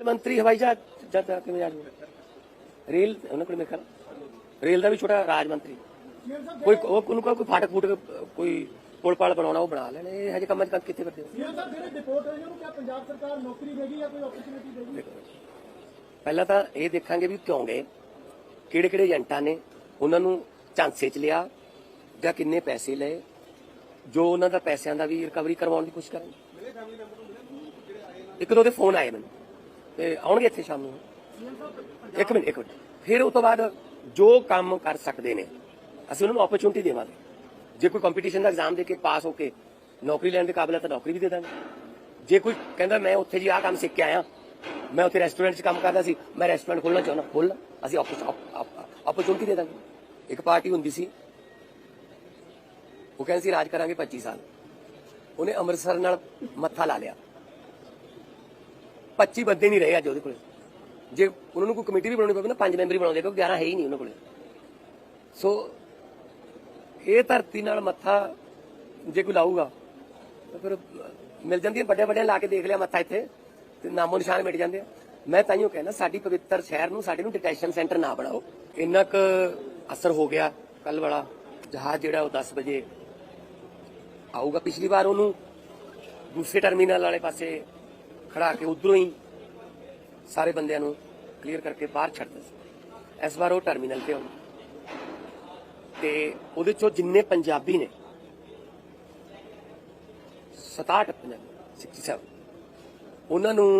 Rail ਮੰਤਰੀ ਹਵਾਈ ਜਹਾਜ਼ ਜਦ ਕਿਵੇਂ ਆ ਜਾਊਗਾ ਰੇਲ ਉਹਨਾਂ ਕੋਲ ਖਿਆਲ ਰੇਲ ਦਾ ਵੀ ਛੋਟਾ ਰਾਜ ਮੰਤਰੀ। ਕੋਈ ਉਹ ਉਹਨੂੰ ਕੋਈ ਫਾਟਕ ਫੂਟਕ ਕੋਈ ਪੁਲ ਪਾਲ ਬਣਾਉਣਾ ਉਹ ਬਣਾ ਲੈਣ। ਇਹ ਹਜੇ ਕੰਮਾਂ 'ਚ ਕੰਮ ਕਿੱਥੇ ਕਰਦੇ ਹੋ? ਇਹ ਤਾਂ ਜਿਹੜੇ ਡਿਪੋਰਟ ਹੋਏ ਨੇ ਉਹਨੂੰ ਕਿਹਾ ਪੰਜਾਬ ਸਰਕਾਰ ਨੌਕਰੀ ਦੇਗੀ ਜਾਂ ਕੋਈ ਓਪਰਚੁਨਿਟੀ ਦੇਗੀ? ਪਹਿਲਾਂ ਤਾਂ ਇਹ ਦੇਖਾਂਗੇ ਵੀ ਕਿਉਂ ਗਏ। ਕਿਹੜੇ ਕਿਹੜੇ ਏਜੰਟਾਂ ਨੇ ਉਹਨਾਂ ਨੂੰ ਝਾਂਸੇ 'ਚ ਲਿਆ ਜਾਂ ਕਿੰਨੇ ਪੈਸੇ ਲਏ ਜੋ ਉਹਨਾਂ ਦਾ ਪੈਸਿਆਂ ਦਾ ਵੀ ਰਿਕਵਰੀ ਕਰਵਾਉਣ ਦੀ ਕੋਸ਼ਿਸ਼ ਕਰਾਂਗੇ ਇੱਕ ਦੋ ਦੇ ਫੋਨ ਆਏ ਮੈਨੂੰ। ਤੇ ਆਉਣਗੇ ਇੱਥੇ ਸ਼ਾਮ ਨੂੰ। ਇੱਕ ਮਿੰਟ ਇੱਕ ਮਿੰਟ। ਫਿਰ ਉਸ ਤੋਂ ਬਾਅਦ ਜੋ ਕੰਮ ਕਰ ਸਕਦੇ ਨੇ, ਅਸੀਂ ਉਹਨਾਂ ਨੂੰ ਓਪਰਚੁਨਿਟੀ ਦੇਵਾਂਗੇ। ਜੇ ਕੋਈ ਕੰਪੀਟੀਸ਼ਨ ਦਾ ਐਗਜ਼ਾਮ ਦੇ ਕੇ ਪਾਸ ਹੋ ਕੇ ਨੌਕਰੀ ਲੈਣ ਦੇ ਕਾਬਲ ਹੈ ਤਾਂ ਨੌਕਰੀ ਵੀ ਦੇ ਦਾਂਗੇ। ਜੇ ਕੋਈ ਕਹਿੰਦਾ, ਮੈਂ ਉੱਥੇ ਜੀ ਆਹ ਕੰਮ ਸਿੱਖ ਕੇ ਆਇਆ। ਮੈਂ ਉੱਥੇ ਰੈਸਟੋਰੈਂਟ 'ਚ ਕੰਮ ਕਰਦਾ ਸੀ। ਮੈਂ ਰੈਸਟੋਰੈਂਟ ਖੋਲਣਾ ਚਾਹੁੰਦਾ ਖੋਲ ਅਸੀਂ ਓਪਰਚੁਨਿਟੀ ਦੇ ਦਾਂਗੇ। ਇੱਕ ਪਾਰਟੀ ਹੁੰਦੀ ਸੀ। ਉਹ ਕਹਿੰਦੇ ਸੀ, ਰਾਜ ਕਰਾਂਗੇ 25 ਸਾਲ। ਉਹਨੇ ਅੰਮ੍ਰਿਤਸਰ ਨਾਲ ਮੱਥਾ ਲਾ ਲਿਆ। 25 ਬੰਦੇ ਨਹੀਂ ਰਹੇ ਅੱਜ ਉਹਦੇ ਕੋਲ। ਜੇ ਉਹਨਾਂ ਨੂੰ ਕੋਈ ਕਮੇਟੀ ਵੀ ਬਣਾਉਣੀ ਪਵੇ ਨਾ, ਪੰਜ ਮੈਂਬਰੀ ਬਣਾਉਂਦੇ, ਕਿਉਂਕਿ 11 ਹੈ ਹੀ ਨਹੀਂ ਉਹਨਾਂ ਕੋਲੇ। ਸੋ, ਇਹ ਧਰਤੀ ਨਾਲ ਮੱਥਾ ਜੇ ਕੋਈ ਲਾਊਗਾ, ਤਾਂ ਫਿਰ ਮਿਲ ਜਾਂਦੀਆਂ ਵੱਡੇ ਵੱਡੇ ਲਾ ਕੇ ਦੇਖ ਲਿਆ ਮੱਥਾ ਇੱਥੇ, ਤੇ ਨਾਮੋ ਨਿਸ਼ਾਨ ਮਿਟ ਜਾਂਦੇ ਆ। ਮੈਂ ਤਾਂ ਤਾਈਓ ਕਹਿੰਦਾ, ਸਾਡੀ ਪਵਿੱਤਰ ਸ਼ਹਿਰ ਨੂੰ, ਸਾਡੇ ਨੂੰ ਡਿਟੈਸ਼ਨ ਸੈਂਟਰ ਨਾ ਬਣਾਓ। ਇੰਨਾ ਕੁ ਅਸਰ ਹੋ ਗਿਆ ਕੱਲ ਵਾਲਾ ਜਹਾਜ਼ ਜਿਹੜਾ, ਉਹ 10 ਵਜੇ ਆਊਗਾ। ਪਿਛਲੀ ਵਾਰ ਉਹਨੂੰ ਦੂਸਰੇ ਟਰਮੀਨਲ ਵਾਲੇ ਪਾਸੇ ਖੜਾ ਕੇ ਉਧਰੋਂ ਹੀ ਸਾਰੇ ਬੰਦਿਆਂ ਨੂੰ ਕਲੀਅਰ ਕਰਕੇ ਬਾਹਰ ਛੱਡਦੇ ਸੀ ਇਸ ਵਾਰ ਉਹ ਟਰਮੀਨਲ ਤੇ ਆਉਣਾ। ਤੇ ਉਹਦੇ ਚੋਂ ਜਿੰਨੇ ਪੰਜਾਬੀ ਨੇ 67 ਪੰਜਾਬੀ 67 ਉਹਨਾਂ ਨੂੰ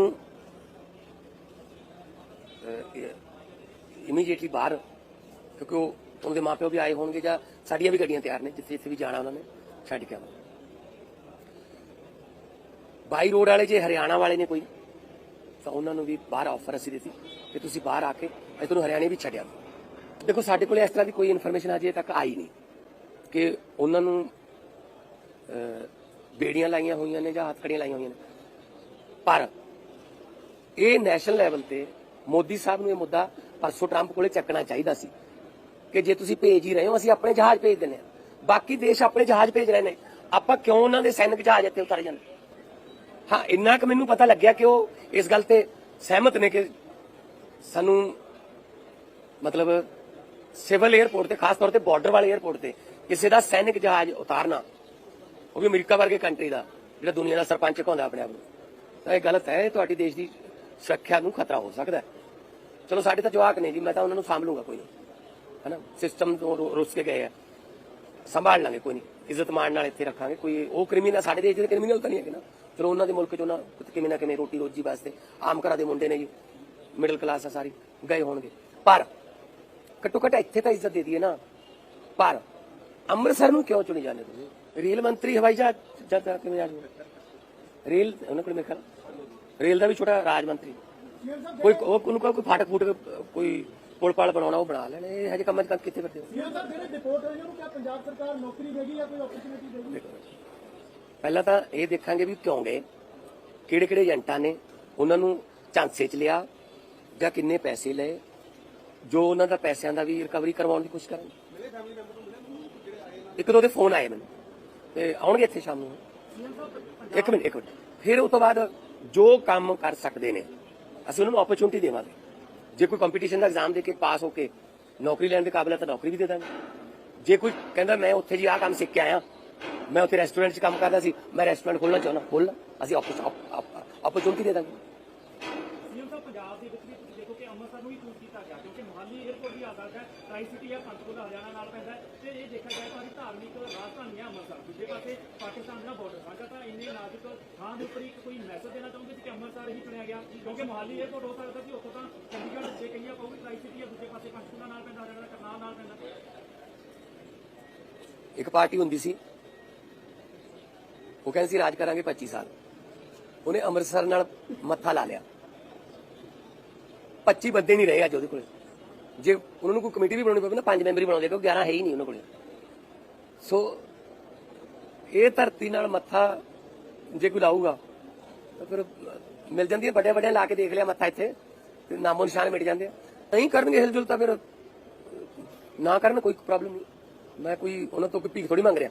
ਇਮੀਡੀਏਟਲੀ ਬਾਹਰ, ਕਿਉਂਕਿ ਉਹ ਉਹਦੇ ਮਾਪਿਓ ਵੀ ਆਏ ਹੋਣਗੇ ਜਾਂ ਸਾਡੀਆਂ ਵੀ ਗੱਡੀਆਂ ਤਿਆਰ ਨੇ ਜਿੱਥੇ ਜਿੱਥੇ ਵੀ ਜਾਣਾ ਉਹਨਾਂ ਨੇ, ਛੱਡ ਕੇ ਆਵਾਂਗੇ। ਬਾਈ ਰੋਡ ਵਾਲੇ ਜੇ ਹਰਿਆਣਾ ਵਾਲੇ ਨੇ ਕੋਈ, ਤਾਂ ਉਹਨਾਂ ਨੂੰ ਵੀ ਬਾਹਰ ਆਫਰ ਅਸੀਂ ਦਿੱਤੀ ਕਿ ਤੁਸੀਂ ਬਾਹਰ ਆ ਕੇ ਅਸੀਂ ਤੁਹਾਨੂੰ ਹਰਿਆਣੇ ਵੀ ਛੱਡਿਆ। ਦੇਖੋ, ਸਾਡੇ ਕੋਲ ਇਸ ਤਰ੍ਹਾਂ ਦੀ ਕੋਈ ਇਨਫੋਰਮੇਸ਼ਨ ਅਜੇ ਤੱਕ ਆਈ ਨਹੀਂ ਕਿ ਉਹਨਾਂ ਨੂੰ ਬੇੜੀਆਂ ਲਾਈਆਂ ਹੋਈਆਂ ਨੇ ਜਾਂ ਹੱਥਕੜੀਆਂ ਲਾਈਆਂ ਹੋਈਆਂ ਨੇ। ਪਰ ਇਹ ਨੈਸ਼ਨਲ ਲੈਵਲ ਤੇ ਮੋਦੀ ਸਾਹਿਬ ਨੂੰ ਇਹ ਮੁੱਦਾ ਪਰਸੋਂ ਟਰੰਪ ਕੋਲੇ ਚੱਕਣਾ ਚਾਹੀਦਾ ਸੀ ਕਿ ਜੇ ਤੁਸੀਂ ਭੇਜ ਹੀ ਰਹੇ ਹੋ, ਅਸੀਂ ਆਪਣੇ ਜਹਾਜ਼ ਭੇਜ ਦਿੰਦੇ ਹਾਂ। ਬਾਕੀ ਦੇਸ਼ ਆਪਣੇ ਜਹਾਜ਼ ਭੇਜ ਰਹੇ ਨੇ। ਆਪਾਂ ਕਿਉਂ ਉਹਨਾਂ ਦੇ ਸੈਨਿਕ ਜਹਾਜ਼ ਇੱਥੇ ਉਤਾਰੇ ਜਾਂਦੇ? ਹਾਂ, ਇੰਨਾ ਕਿ ਮੈਨੂੰ ਪਤਾ ਲੱਗਿਆ ਕਿ ਉਹ ਇਸ ਗੱਲ ਤੇ ਸਹਿਮਤ ਨੇ ਕਿ ਸਾਨੂੰ ਮਤਲਬ ਸਿਵਲ 에ਅਰਪੋਰਟ ਤੇ, ਖਾਸ ਤੌਰ ਤੇ ਬਾਰਡਰ ਵਾਲੇ 에ਅਰਪੋਰਟ ਤੇ ਕਿਸੇ ਦਾ ਸੈਨਿਕ ਜਹਾਜ਼ ਉਤਾਰਨਾ, ਉਹ ਵੀ ਅਮਰੀਕਾ ਵਰਗੇ ਕੰਟਰੀ ਦਾ, ਜਿਹੜਾ ਦੁਨੀਆ ਦਾ ਸਰਪੰਚ ਕਹਿੰਦਾ ਆਪਣੇ ਆਪ ਨੂੰ। ਤਾਂ ਇਹ ਗਲਤ ਹੈ ਤੁਹਾਡੀ ਦੇਸ਼ ਦੀ ਸੁਰੱਖਿਆ ਨੂੰ ਖਤਰਾ ਹੋ ਸਕਦਾ ਚਲੋ, ਸਾਡੇ ਤਾਂ ਜਵਾਕ ਨੇ ਜੀ, ਮੈਂ ਤਾਂ ਉਹਨਾਂ ਨੂੰ ਸਾਂਭ ਲੂੰਗਾ ਕੋਈ ਨਹੀਂ। ਹੈਨਾ? ਸਿਸਟਮ ਤੋਂ ਰੁੱਸ ਕੇ ਗਏ ਆ। ਸੰਭਾਲ ਲਾਂਗੇ, ਕੋਈ ਨਹੀਂ। ਇੱਜ਼ਤ ਮਾਣ ਨਾਲ ਇੱਥੇ ਰੱਖਾਂਗੇ, ਕੋਈ ਉਹ ਕ੍ਰਿਮੀਨਲ ਸਾਡੇ ਦੇਸ਼ ਦੇ ਕ੍ਰਿਮੀਨਲ ਤਾਂ ਨਹੀਂ ਹੈਗੇ ਨਾ। ਚਲੋ ਉਹਨਾਂ ਦੇ ਮੁਲਕ 'ਚ ਉਹਨਾਂ ਕਿਵੇਂ ਨਾ ਕਿਵੇਂ ਰੋਟੀ ਰੋਜੀ ਵਾਸਤੇ ਆਮ ਘਰਾਂ ਦੇ ਮੁੰਡੇ ਨੇ ਜੀ ਮਿਡਲ ਕਲਾਸ ਆ ਸਾਰੀ ਗਏ ਹੋਣਗੇ। ਪਰ ਘੱਟੋ ਘੱਟ ਇੱਥੇ ਤਾਂ ਇੱਜ਼ਤ ਦੇ ਦਈਏ ਨਾ। ਪਰ ਅੰਮ੍ਰਿਤਸਰ ਨੂੰ ਕਿਉਂ ਚੁਣੀ ਜਾਂਦੇ ਤੁਸੀਂ? ਰੇਲ ਮੰਤਰੀ ਹਵਾਈ ਜਹਾਜ਼ ਜਦ ਕਿਵੇਂ ਆ ਜਾਊਗਾ ਰੇਲ ਉਹਨਾਂ ਕੋਲ ਮੇਰੇ ਖਿਆਲ ਰੇਲ ਦਾ ਵੀ ਛੋਟਾ ਰਾਜ ਮੰਤਰੀ। ਕੋਈ ਉਹ ਉਹਨੂੰ ਕੋਈ ਫਾਟਕ ਫੂਟਕ ਕੋਈ ਪੁਲ ਪਾਲ ਬਣਾਉਣਾ ਉਹ ਬਣਾ ਲੈਣ। ਇਹ ਹਜੇ ਕੰਮਾਂ 'ਚ ਕਿੱਥੇ ਕਰਦੇ ਹੋ? ਜਿਹੜੇ ਡਿਪੋਰਟ ਹੋਏ ਉਹਨੂੰ ਕਿਹਾ ਪੰਜਾਬ ਸਰਕਾਰ ਨੌਕਰੀ ਦੇਗੀ ਜਾਂ ਕੋਈ ਓਪਰਚੁਨਿਟੀ ਦੇਗੀ? ਪਹਿਲਾਂ ਤਾਂ ਇਹ ਦੇਖਾਂਗੇ ਵੀ ਕਿਉਂ ਗਏ, ਕਿਹੜੇ ਕਿਹੜੇ ਏਜੰਟਾਂ ਨੇ, ਉਹਨਾਂ ਨੂੰ ਝਾਂਸੇ 'ਚ ਲਿਆ ਜਾਂ ਕਿੰਨੇ ਪੈਸੇ ਲਏ, ਜੋ ਉਹਨਾਂ ਦਾ ਪੈਸਿਆਂ ਦਾ ਵੀ ਰਿਕਵਰੀ ਕਰਵਾਉਣ ਦੀ ਕੋਸ਼ਿਸ਼ ਕਰਾਂਗੇ ਇੱਕ ਦੋ ਦੇ ਫੋਨ ਆਏ ਮੈਨੂੰ, ਤੇ ਆਉਣਗੇ ਇੱਥੇ ਸ਼ਾਮ ਨੂੰ। ਇੱਕ ਮਿੰਟ ਇੱਕ ਮਿੰਟ। ਫਿਰ ਉਸ ਤੋਂ ਬਾਅਦ ਜੋ ਕੰਮ ਕਰ ਸਕਦੇ ਨੇ, ਅਸੀਂ ਉਹਨਾਂ ਨੂੰ ਓਪਰਚੁਨਿਟੀ ਦੇਵਾਂਗੇ। ਜੇ ਕੋਈ ਕੰਪੀਟੀਸ਼ਨ ਦਾ ਐਗਜ਼ਾਮ ਦੇ ਕੇ ਪਾਸ ਹੋ ਕੇ ਨੌਕਰੀ ਲੈਣ ਦੇ ਕਾਬਲ ਹੈ ਤਾਂ ਨੌਕਰੀ ਵੀ ਦੇ ਦਾਂਗੇ। ਜੇ ਕੋਈ ਕਹਿੰਦਾ ਮੈਂ ਉੱਥੇ ਜੀ ਆਹ ਕੰਮ ਸਿੱਖ ਕੇ ਆਇਆ ਮੈਂ ਉੱਥੇ ਰੈਸਟੋਰੈਂਟ 'ਚ ਕੰਮ ਕਰਦਾ ਸੀ। ਮੈਂ ਰੈਸਟੋਰੈਂਟ ਖੋਲਣਾ ਚਾਹੁੰਦਾ ਖੋਲ ਅਸੀਂ ਓਪਰਚੁਨਿਟੀ ਦੇ ਦਾਂਗੇ? ਸੀਐਮ ਸਾਹਿਬ ਪੰਜਾਬ ਦੇ ਵਿੱਚ ਵੀ ਤੁਸੀਂ ਦੇਖੋ ਕਿ ਅੰਮ੍ਰਿਤਸਰ ਨੂੰ ਹੀ ਚੂਜ਼ ਕੀਤਾ ਗਿਆ ਕਿਉਂਕਿ ਮੋਹਾਲੀ 에ਅਰਪੋਰਟ ਵੀ ਆਜ਼ਾਦ ਹੈ ਟਰਾਈ ਸਿਟੀ ਹੈ ਪੰਚਕੂਲਾ ਹਰਿਆਣਾ ਨਾਲ ਪੈਂਦਾ ਹੈ। ਤੇ ਇਹ ਦੇਖਿਆ ਜਾਏ ਤਾਂ ਧਾਰਮਿਕ ਰਾਜਧਾਨੀ ਹੈ ਅੰਮ੍ਰਿਤਸਰ। ਦੂਜੇ ਪਾਸੇ ਪਾਕਿਸਤਾਨ ਦਾ ਬਾਰਡਰ ਸਾਂਝਾ ਤਾਂ ਇੰਨੇ ਨਾਜ਼ੁਕ ਥਾਂ ਦੇ ਉੱਪਰ ਇੱਕ ਕੋਈ ਮੈਸੇਜ ਦੇਣਾ ਕਿ ਅੰਮ੍ਰਿਤਸਰ ਹੀ ਚੁਣਿਆ ਗਿਆ? ਕਿਉਂਕਿ ਮੋਹਾਲੀ 에ਅਰਪੋਰਟ ਹੋ ਸਕਦਾ ਸੀ ਉੱਥੋਂ ਤਾਂ ਚੰਡੀਗੜ੍ਹ ਜੇ ਕਹੀਏ ਕਹੋਗੇ ਟਰਾਈ ਸਿਟੀ ਹੈ ਦੂਜੇ ਪਾਸੇ ਪੰਚਕੂਲਾ ਨਾਲ ਪੈਂਦਾ ਹਰਿਆਣਾ ਕਰਨਾਲ ਨਾਲ ਪੈਂਦਾ। ਇੱਕ ਪਾਰਟੀ ਹੁੰਦੀ ਸੀ ਉਹ ਕਹਿੰਦੇ ਸੀ, ਰਾਜ ਕਰਾਂਗੇ 25 ਸਾਲ। ਉਹਨੇ ਅੰਮ੍ਰਿਤਸਰ ਨਾਲ ਮੱਥਾ ਲਾ ਲਿਆ। 25 ਬੰਦੇ ਨਹੀਂ ਰਹੇ ਅੱਜ ਉਹਦੇ ਕੋਲ। ਜੇ ਉਹਨਾਂ ਨੂੰ ਕੋਈ ਕਮੇਟੀ ਵੀ ਬਣਾਉਣੀ ਪਵੇ ਨਾ, ਪੰਜ ਮੈਂਬਰੀ ਬਣਾਉਂਦੇ, ਕਿਉਂਕਿ 11 ਹੈ ਹੀ ਨਹੀਂ ਉਹਨਾਂ ਕੋਲ। ਸੋ ਇਹ ਧਰਤੀ ਨਾਲ ਮੱਥਾ ਜੇ ਕੋਈ ਲਾਊਗਾ, ਤਾਂ ਫਿਰ ਮਿਲ ਜਾਂਦੀ ਹੈ ਵੱਡੇ ਵੱਡੇ ਲਾ ਕੇ ਦੇਖ ਲਿਆ ਮੱਥਾ ਇੱਥੇ, ਤੇ ਨਾਮੋ ਨਿਸ਼ਾਨ ਮਿਟ ਜਾਂਦੇ ਆ। ਨਹੀਂ ਕਰਨਗੇ ਹਿਲਜੁਲ ਤਾਂ ਫਿਰ ਨਾ ਕਰਨ, ਕੋਈ ਪ੍ਰੋਬਲਮ ਨਹੀਂ। ਮੈਂ ਕੋਈ, ਉਹਨਾਂ ਤੋਂ ਕੋਈ ਭੀਖ ਥੋੜੀ ਮੰਗ ਰਿਹਾ।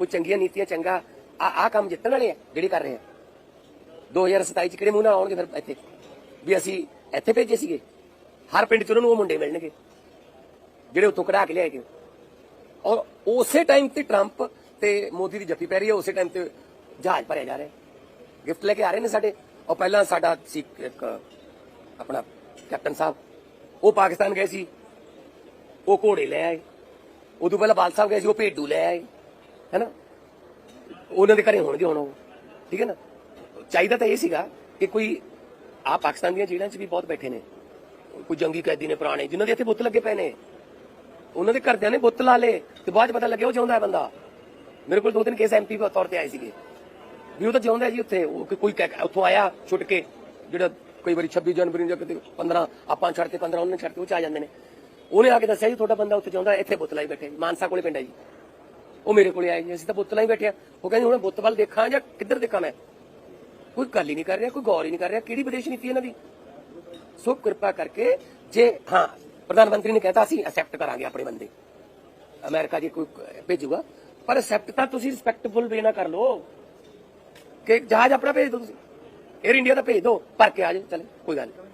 ਕੋਈ ਚੰਗੀਆਂ ਨੀਤੀਆਂ, ਚੰਗਾ ਆ ਆ ਕੰਮ ਜਿੱਤਣ ਵਾਲੇ ਆ, ਜਿਹੜੇ ਕਰ ਰਹੇ ਆ। 2027 ਚ ਕਿਹੜੇ ਮੂੰਹ ਨਾਲ ਆਉਣਗੇ ਫਿਰ ਇੱਥੇ? ਵੀ ਅਸੀਂ ਇੱਥੇ ਭੇਜੇ ਸੀਗੇ। ਹਰ ਪਿੰਡ ਚ ਉਹਨਾਂ ਨੂੰ ਉਹ ਮੁੰਡੇ ਮਿਲਣਗੇ, ਜਿਹੜੇ ਉੱਥੋਂ ਕਢਾ ਕੇ ਲਿਆਏ ਗਏ। ਔਰ ਉਸੇ ਟਾਈਮ ਤੇ ਟਰੰਪ ਤੇ ਮੋਦੀ ਦੀ ਜੱਫੀ ਪੈ ਰਹੀ ਹੈ, ਉਸੇ ਟਾਈਮ ਤੇ ਜਹਾਜ਼ ਭਰਿਆ ਜਾ ਰਿਹਾ ਗਿਫਟ ਲੈ ਕੇ ਆ ਰਹੇ ਨੇ ਸਾਡੇ। ਔਰ ਪਹਿਲਾਂ ਸਾਡਾ ਸੀ ਇੱਕ ਆਪਣਾ ਕੈਪਟਨ ਸਾਹਿਬ, ਉਹ ਪਾਕਿਸਤਾਨ ਗਏ ਸੀ, ਉਹ ਘੋੜੇ ਲੈ ਆਏ। ਉਦੋਂ ਪਹਿਲਾਂ ਬਾਲ ਸਾਹਿਬ ਗਏ ਸੀ, ਉਹ ਭੇਡੂ ਲੈ ਆਏ। ਹੈਨਾ? ਉਹਨਾਂ ਦੇ ਘਰੇ ਹੋਣਗੇ ਹੁਣ ਉਹ। ਠੀਕ ਹੈ ਨਾ? ਚਾਹੀਦਾ ਤਾਂ ਇਹ ਸੀਗਾ ਕਿ ਕੋਈ ਆ ਪਾਕਿਸਤਾਨ ਦੀਆਂ ਜੇਲ੍ਹਾਂ 'ਚ ਵੀ ਬਹੁਤ ਬੈਠੇ ਨੇ। ਕੋਈ ਜੰਗੀ ਕੈਦੀ ਨੇ ਪੁਰਾਣੇ, ਜਿਨ੍ਹਾਂ ਦੇ ਇੱਥੇ ਬੁੱਤ ਲੱਗੇ ਪਏ ਨੇ। ਉਹਨਾਂ ਦੇ ਘਰਦਿਆਂ ਨੇ ਬੁੱਤ ਲਾ ਲੇ ਤੇ ਬਾਅਦ 'ਚ ਪਤਾ ਲੱਗਿਆ ਉਹ ਜਿਉਂਦਾ ਹੈ ਬੰਦਾ। ਮੇਰੇ ਕੋਲ ਦੋ ਤਿੰਨ ਕੇਸ ਐਮਪੀ ਤੌਰ ਤੇ ਆਏ ਸੀਗੇ। ਵੀ ਉਹ ਤਾਂ ਜਿਉਂਦਾ ਜੀ ਉੱਥੇ। ਉਹ ਕੋਈ ਉੱਥੋਂ ਆਇਆ ਛੁੱਟ ਕੇ, ਜਿਹੜਾ ਕਈ ਵਾਰੀ 26 ਜਨਵਰੀ ਨੂੰ ਜਾਂ ਕਿਤੇ 15 ਆਪਾਂ ਛੱਡਤੇ 15 ਛੱਡ ਕੇ ਉਹ ਚ ਆ ਜਾਂਦੇ ਨੇ। ਉਹਨੇ ਆ ਕੇ ਦੱਸਿਆ ਜੀ ਤੁਹਾਡਾ ਬੰਦਾ ਉੱਥੇ ਜਿਉਂਦਾ, ਇੱਥੇ ਬੁੱਤ ਲਾਈ ਬੈਠੇ। ਮਾਨਸਾ ਕੋਲੇ ਪਿੰਡ ਹੈ ਜੀ। ਉਹ ਮੇਰੇ ਕੋਲੇ ਆਏ ਜੀ, ਅਸੀਂ ਤਾਂ ਬੁੱਤਲਾਂ ਹੀ ਬੈਠੇ ਆ। ਉਹ ਕਹਿੰਦੇ, ਹੁਣ ਬੁੱਤ ਵੱਲ ਦੇਖਾਂ ਜਾਂ ਕਿੱਧਰ ਦੇਖਾਂ ਮੈਂ? ਕੋਈ ਗੱਲ ਹੀ ਨਹੀਂ ਕਰ ਰਿਹਾ, ਕੋਈ ਗੌਰ ਹੀ ਨਹੀਂ ਕਰ ਰਿਹਾ, ਕਿਹੜੀ ਵਿਦੇਸ਼ ਨੀਤੀ ਇਹਨਾਂ ਦੀ? ਸੋ ਕਿਰਪਾ ਕਰਕੇ ਜੇ, ਹਾਂ, ਪ੍ਰਧਾਨ ਮੰਤਰੀ ਨੇ ਕਹਿਤਾ, ਅਸੀਂ ਅਸੈਪਟ ਕਰਾਂਗੇ ਆਪਣੇ ਬੰਦੇ। ਅਮਰੀਕਾ ਜੇ ਕੋਈ ਭੇਜੂਗਾ, ਪਰ ਅਸੈਪਟ ਤਾਂ ਤੁਸੀਂ ਰਿਸਪੈਕਟਫੁਲ ਵੇ ਨਾਲ ਕਰ ਲਓ। ਕਿ ਜਹਾਜ਼ ਆਪਣਾ ਭੇਜ ਦਿਓ ਤੁਸੀਂ। 에ਅਰ ਇੰਡੀਆ ਦਾ ਭੇਜ ਦਿਓ, ਭਰ ਕੇ ਆ ਜਾਓ, ਚਲੇ, ਕੋਈ ਗੱਲ ਨਹੀਂ।